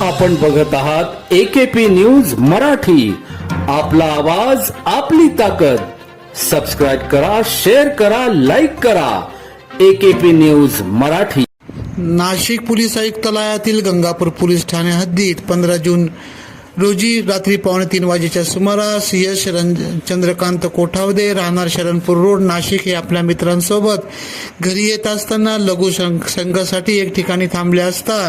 आपण बघत आहात एकेपी न्यूज मराठी. आपला आवाज आपली ताकद. सबस्क्राईब करा शेअर करा लाईक करा. AKP news Marathi. Nashik police आयुक्तालयातील Gangapur police ठाणे हद्दीत पंधरा जून रोजी रात्री पावणे तीन वाजेच्या सुमारास यश चंद्रकांत कोठावदे राहणार शरणपूर रोड नाशिक हे आपल्या मित्रांसोबत. घरी येत असताना लघु संघासाठी एक ठिकाणी थांबले असता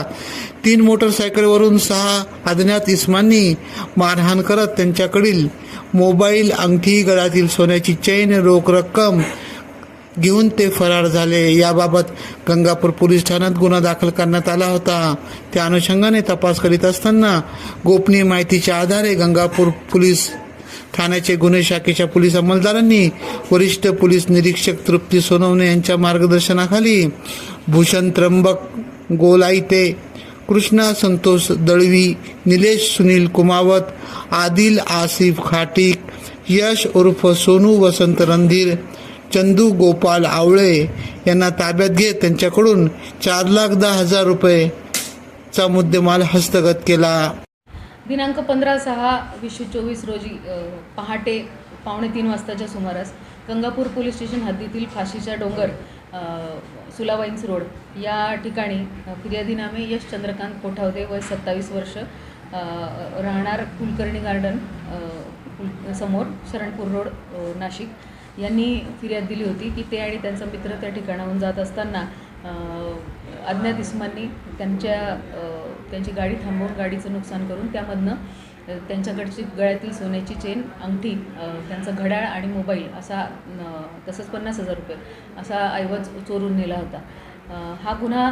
तीन मोटरसायकलवरून सहा अज्ञात इस्मांनी मारहाण करत त्यांच्याकडील मोबाईल अंगठी गळ्यातील सोन्याची चैन रोख रक्कम घेऊन ते फरार झाले. याबाबत गंगापूर पोलीस ठाण्यात गुन्हा दाखल करण्यात आला होता. त्या अनुषंगाने तपास करीत असताना गोपनीय माहितीच्या आधारे गंगापूर पोलीस ठाण्याचे गुन्हे शाखेच्या पोलीस अंमलदारांनी वरिष्ठ पोलीस निरीक्षक तृप्ती सोनवणे यांच्या मार्गदर्शनाखाली भूषण त्र्यंबक गोलाईते कृष्णा संतोष दळवी निलेश सुनील कुमावत आदिल आसिफ खाटिक यश उर्फ सोनू वसंत रणधीर चंदू गोपाल आवळे यांना ताब्यात घेत त्यांच्याकडून चार लाख दहा हजार रुपयेचा मुद्देमाल हस्तगत केला. दिनांक पंधरा सहा वीसशे चोवीस रोजी पहाटे पावणे तीन वाजताच्या सुमारास गंगापूर पोलीस स्टेशन हद्दीतील फाशीचा डोंगर सुलावाईन्स रोड या ठिकाणी अ, फिर्यादी नामे यश चंद्रकांत कोठावदे वय सत्तावीस वर्ष राहणार कुलकर्णी गार्डन कुल समोर शरणपूर रोड नाशिक. यांनी फिर्याद दिली होती की ते आणि त्यांचा मित्र त्या ठिकाणाहून जात असताना अज्ञात इस्मांनी त्यांच्या त्यांची गाडी थांबवून गाडीचं नुकसान करून त्यामधनं त्यांच्याकडची गळ्यातील सोन्याची चेन अंगठी त्यांचं त्यांचा घड्याळ आणि मोबाईल असा न, तसंच पन्नास हजार रुपये असा ऐवज चोरून नेला होता. हा गुन्हा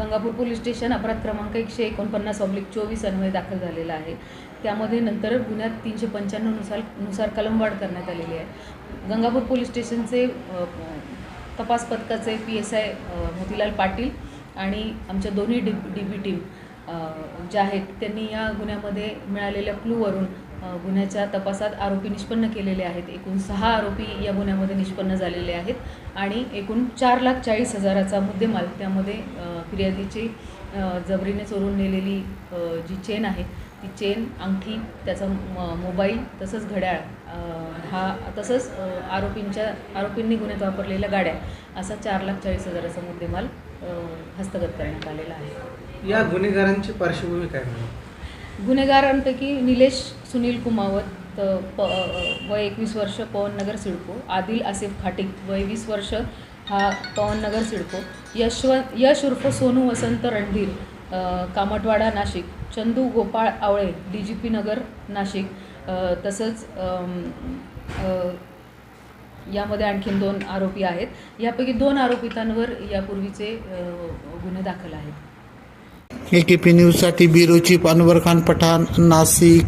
गंगापूर पोलीस स्टेशन अपराध क्रमांक एकशे एकोणपन्नास ऑब्लिक चोवीस अन्वये दाखल झालेला आहे. त्यामध्ये नंतर गुन्ह्यात तीनशे पंच्याण्णवनुसार नुसार कलमवाढ करण्यात आलेली आहे. गंगापूर पोलीस स्टेशनचे तपास पथकाचे P S I Motilal Patil आणि आमच्या दोन्ही डी डी बी टीम ज्या आहेत त्यांनी या गुन्ह्यामध्ये मिळालेल्या क्लूवरून गुन्ह्याच्या तपासात आरोपी निष्पन्न केलेले आहेत. एकूण सहा आरोपी या गुन्ह्यामध्ये निष्पन्न झालेले आहेत आणि एकूण चार लाख चाळीस हजाराचा मुद्देमाल त्यामध्ये फिर्यादीची जबरीने चोरून नेलेली जी चेन आहे ती चेन अंगठी त्याचा म- मोबाईल तसंच घड्याळ हा तसंच आरोपींच्या आरोपींनी गुन्ह्यात वापरलेल्या गाड्या असा चार लाख चाळीस हजाराचा मुद्देमाल हस्तगत करण्यात आलेला आहे. या गुन्हेगारांची पार्श्वभूमी काय म्हणून? गुन्हेगारांपैकी निलेश सुनील कुमावत प वय एकवीस वर्ष पवननगर सिडको. आदिल आसिफ खाटिक वय वीस वर्ष हा पवननगर सिडको. यशव यश उर्फ Sonu Vasant Randhir Kamatwada Nashik. Chandu Gopal Awale D G P Nagar Nashik. तसंच यामध्ये आणखीन दोन आरोपी आहेत. यापैकी दोन आरोपितांवर यापूर्वीचे गुन्हे दाखल आहेत. ए के पी न्यूजसाठी बिरोची चीफ अनवर खान पठाण नाशिक.